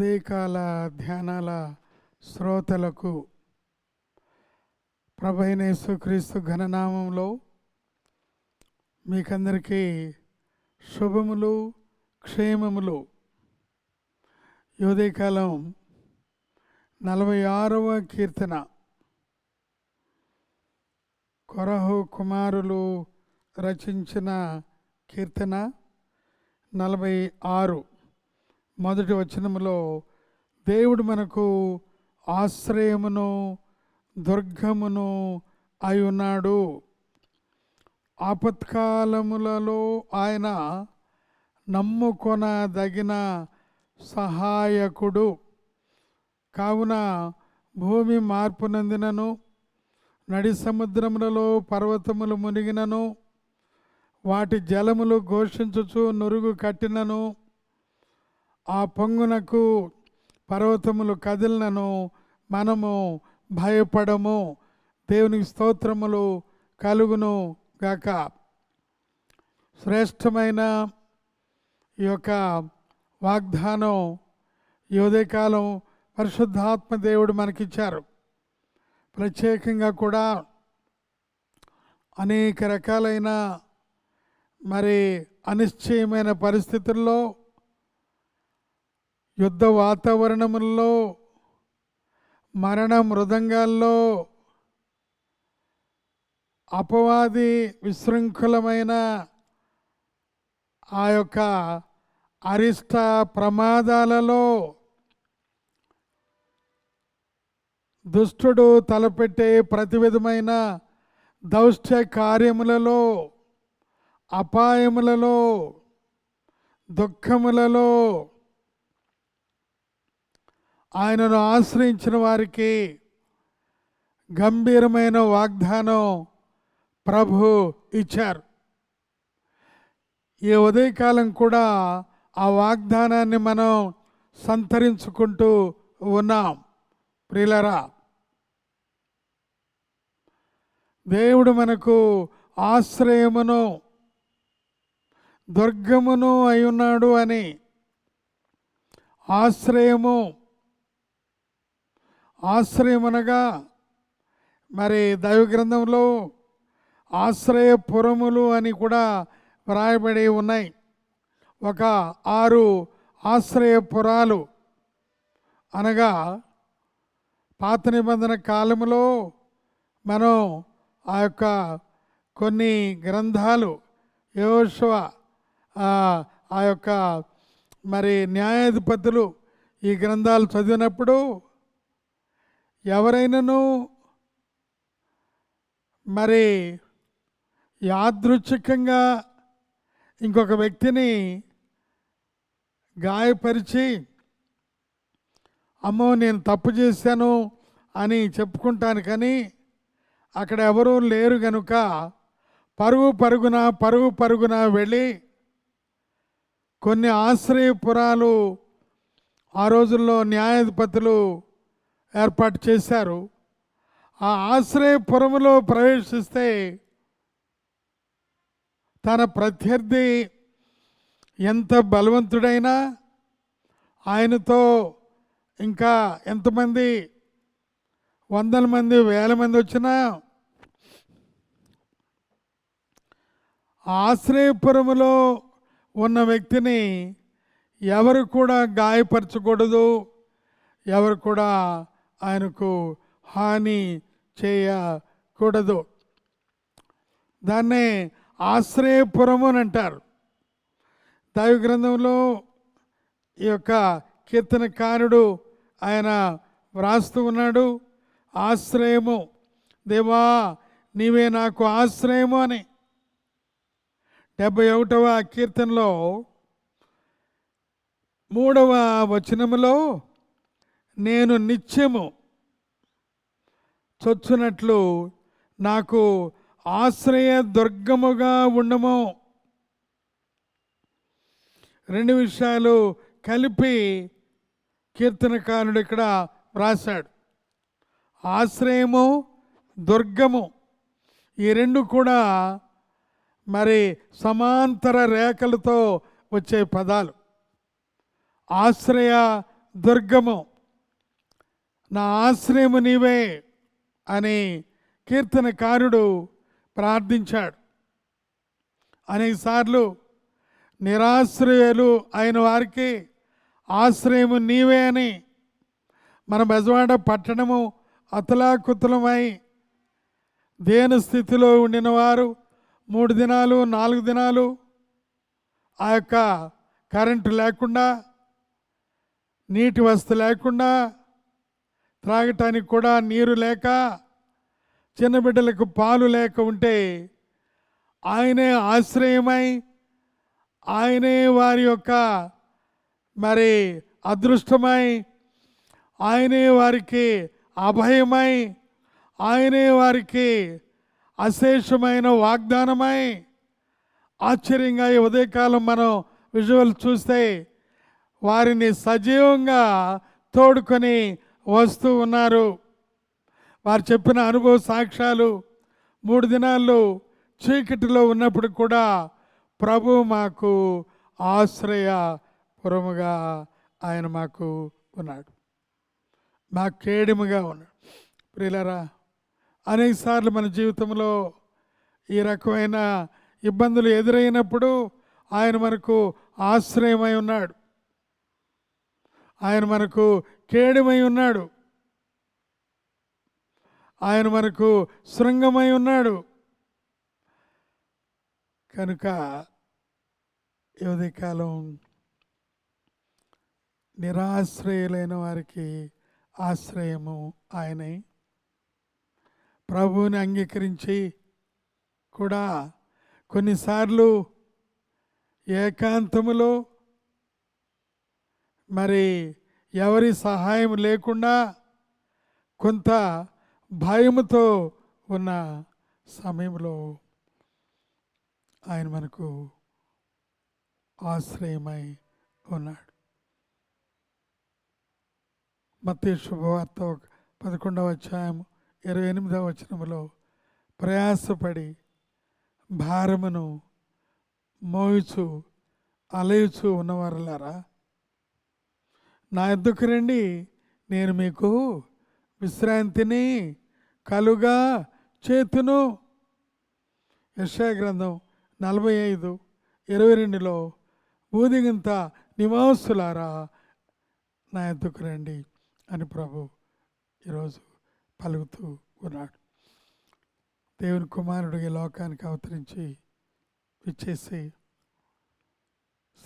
ఉదయకాల ధ్యానాల శ్రోతలకు ప్రభైనేసుక్రీస్తు ఘననామంలో మీకందరికీ శుభములు క్షేమములు. యోదయకాలం నలభై ఆరవ కీర్తన. కొరహు కుమారులు రచించిన కీర్తన నలభై ఆరు. మొదటి వచనములో దేవుడు మనకు ఆశ్రయమును దుర్గమును అయి ఉన్నాడు ఆపత్కాలములలో ఆయన నమ్ముకొనదగిన సహాయకుడు. కావున భూమి మార్పునందినను నడి సముద్రములలో పర్వతములు మునిగినను వాటి జలములు ఘోషించుచు నురుగు కట్టినను ఆ పొంగునకు పర్వతములు కదిలినను మనము భయపడము. దేవునికి స్తోత్రములు కలుగును గాక. శ్రేష్టమైన ఈ యొక్క వాగ్దానం ఈ ఉదయకాలం పరిశుద్ధాత్మ దేవుడు మనకిచ్చారు. ప్రత్యేకంగా కూడా అనేక రకాలైన మరి అనిశ్చయమైన పరిస్థితుల్లో యుద్ధ వాతావరణముల్లో మరణ మృదంగాల్లో అపవాది విశృంఖలమైన ఆ యొక్క అరిష్ట ప్రమాదాలలో దుష్టుడు తలపెట్టే ప్రతి విధమైన దౌష్ట్య కార్యములలో అపాయములలో దుఃఖములలో ఆయనను ఆశ్రయించిన వారికి గంభీరమైన వాగ్దానం ప్రభు ఇచ్చారు. ఈ ఉదయకాలం కూడా ఆ వాగ్దానాన్ని మనం సంతరించుకుంటూ ఉన్నాం. ప్రిలరా దేవుడు మనకు ఆశ్రయమును దుర్గమును అయి ఉన్నాడు అని ఆశ్రయము ఆశ్రయమనగా మరి దైవ గ్రంథంలో ఆశ్రయపురములు అని కూడా వ్రాయబడి ఉన్నాయి. ఒక ఆరు ఆశ్రయపురాలు. అనగా పాత నిబంధన కాలములో మనం ఆ యొక్క కొన్ని గ్రంథాలు యోశవ ఆ యొక్క మరి న్యాయాధిపతులు ఈ గ్రంథాలు చదివినప్పుడు ఎవరైనాను మరి యాదృచ్ఛికంగా ఇంకొక వ్యక్తిని గాయపరిచి అమ్మో నేను తప్పు చేశాను అని చెప్పుకుంటాను కానీ అక్కడ ఎవరూ లేరు గనుక పరుగు పరుగున పరుగు పరుగున వెళ్ళి కొన్ని ఆశ్రయపురాలు ఆ రోజుల్లో న్యాయాధిపతులు ఏర్పాటు చేశారు. ఆ ఆశ్రయపురములో ప్రవేశిస్తే తన ప్రత్యర్థి ఎంత బలవంతుడైనా ఆయనతో ఇంకా ఎంతమంది వందల మంది వేల మంది వచ్చినా ఆశ్రయపురములో ఉన్న వ్యక్తిని ఎవరు కూడా గాయపరచకూడదు ఎవరు కూడా ఆయనకు హాని చేయకూడదు. దాన్నే ఆశ్రయపురము అని అంటారు. దైవ గ్రంథంలో ఈ యొక్క కీర్తనకారుడు ఆయన వ్రాస్తూ ఉన్నాడు ఆశ్రయము దేవా నీవే నాకు ఆశ్రయము అని. డెబ్భై ఒకటవ కీర్తనలో మూడవ వచనములో నేను నిత్యము చొచ్చునట్లు నాకు ఆశ్రయ దుర్గముగా ఉండము. రెండు విషయాలు కలిపి కీర్తనకారుడు ఇక్కడ వ్రాశాడు. ఆశ్రయము దుర్గము ఈ రెండు కూడా మరి సమాంతర రేఖలతో వచ్చే పదాలు. ఆశ్రయ దుర్గము నా ఆశ్రయము నీవే అని కీర్తనకారుడు ప్రార్థించాడు. అనేకసార్లు నిరాశ్రయులు అయిన వారికి ఆశ్రయము నీవే అని మన బెజవాడ పట్టణము అతలాకుతలమై దేని స్థితిలో ఉండిన వారు మూడు దినాలు నాలుగు దినాలు ఆ యొక్క కరెంటు లేకుండా నీటి వసతి లేకుండా త్రాగటానికి కూడా నీరు లేక చిన్న బిడ్డలకు పాలు లేక ఉంటే ఆయనే ఆశ్రయమై ఆయనే వారి యొక్క మరి అదృష్టమై ఆయనే వారికి అభయమై ఆయనే వారికి అశేషమైన వాగ్దానమై ఆశ్చర్యంగా ఈ ఉదయకాలం మనం విజువల్ చూస్తే వారిని సజీవంగా తోడుకొని వస్తూ ఉన్నారు. వారు చెప్పిన అనుభవ సాక్ష్యాలు మూడు దినాల్లో చీకటిలో ఉన్నప్పుడు కూడా ప్రభు మాకు ఆశ్రయ పురముగా ఆయన మాకు ఉన్నాడు. మాకు కేడిముగా ఉన్నాడు. ప్రియులరా అనేకసార్లు మన జీవితంలో ఈ రకమైన ఇబ్బందులు ఎదురైనప్పుడు ఆయన మనకు ఆశ్రయమై ఉన్నాడు. ఆయన మనకు కేడుమై ఉన్నాడు. ఆయన మనకు శృంగమై ఉన్నాడు. కనుక ఈ నిరాశ్రయులైన వారికి ఆశ్రయము ఆయనే. ప్రభువుని అంగీకరించి కూడా కొన్నిసార్లు ఏకాంతములో మరి ఎవరి సహాయం లేకుండా కొంత భయముతో ఉన్న సమయంలో ఆయన మనకు ఆశ్రయమై ఉన్నాడు. మత్తే శుభవార్త ఒక పదకొండవ అధ్యాయం ఇరవై ఎనిమిదవ వచనంలో ప్రయాసపడి భారమును మోయుచు అలయుచు ఉన్నవారులారా? నా ఎద్దుకు రండి. నేను మీకు విశ్రాంతిని కలుగా చేతును. యశా గ్రంథం నలభై ఐదు ఇరవై రెండులో ఊదిగింత నివాసులారా నా ఎద్దుకు రండి అని ప్రభు ఈరోజు పలుకుతూ ఉన్నాడు. దేవుని కుమారుడు ఈ లోకానికి అవతరించి విచ్చేసి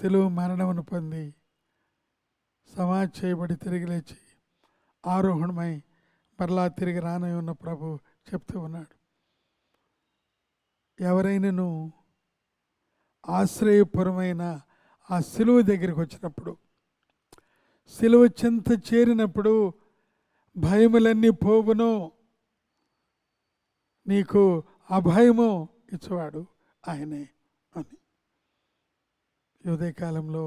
సెలువు మరణమును పొంది సమాజ్ చేయబడి తిరిగి లేచి ఆరోహణమై మరలా తిరిగి రానై ఉన్న ప్రభు చెప్తూ ఉన్నాడు. ఎవరైనాను ఆశ్రయపురమైన ఆ సిలువ దగ్గరికి వచ్చినప్పుడు సిలువ చింత చేరినప్పుడు భయములన్నీ పోవును నీకు అభయము ఇచ్చేవాడు ఆయనే అని. యుదయకాలంలో ఉదయకాలంలో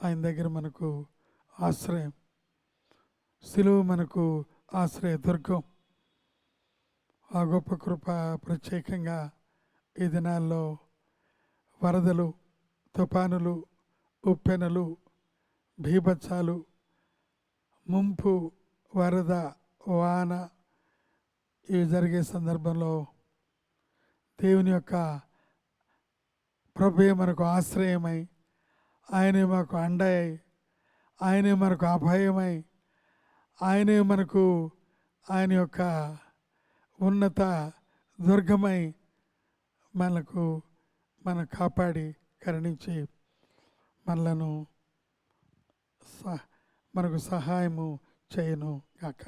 ఆయన దగ్గర మనకు ఆశ్రయం. సిలువ మనకు ఆశ్రయ దుర్గం. ఆ గొప్ప కృప ప్రత్యేకంగా ఈ దినాల్లో వరదలు తుఫానులు ఉప్పెనలు భీభత్సాలు ముంపు వరద వాన ఇవి జరిగే సందర్భంలో దేవుని యొక్క ప్రభు మనకు ఆశ్రయమై ఆయనే మాకు అండై ఆయనే మనకు అభయమై ఆయనే మనకు ఆయన యొక్క ఉన్నత దుర్గమై మనకు మన కాపాడి కరుణించి మనలను సహ మనకు సహాయము చేయను గాక.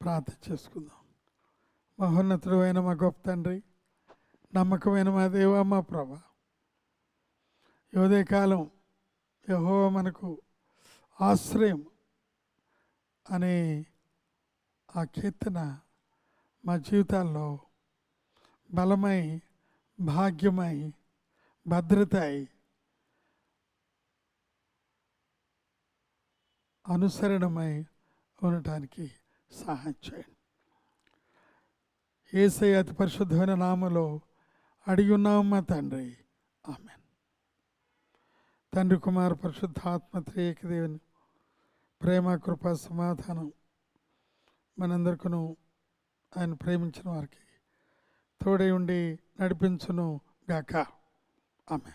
ప్రార్థన చేసుకుందాం. మహోన్నతుడు అయిన మా గొప్ప తండ్రి నమ్మకమైన మా దేవ మా ప్రభ యోదే కాలం యహో మనకు ఆశ్రయం అనే ఆ కీర్తన మా జీవితాల్లో బలమై భాగ్యమై భద్రత అనుసరణమై ఉండటానికి సహాయం చేయండి. ఏసై అతి పరిశుద్ధమైన నామలో అడిగి ఉన్నాం మా తండ్రి. ఆమెన్. తండ్రి కుమార్ పరిశుద్ధాత్మ త్రేకదేవుని ప్రేమ కృప సమాధానం మనందరికను ఆయన ప్రేమించిన వారికి తోడై ఉండి నడిపించును గాక. ఆమె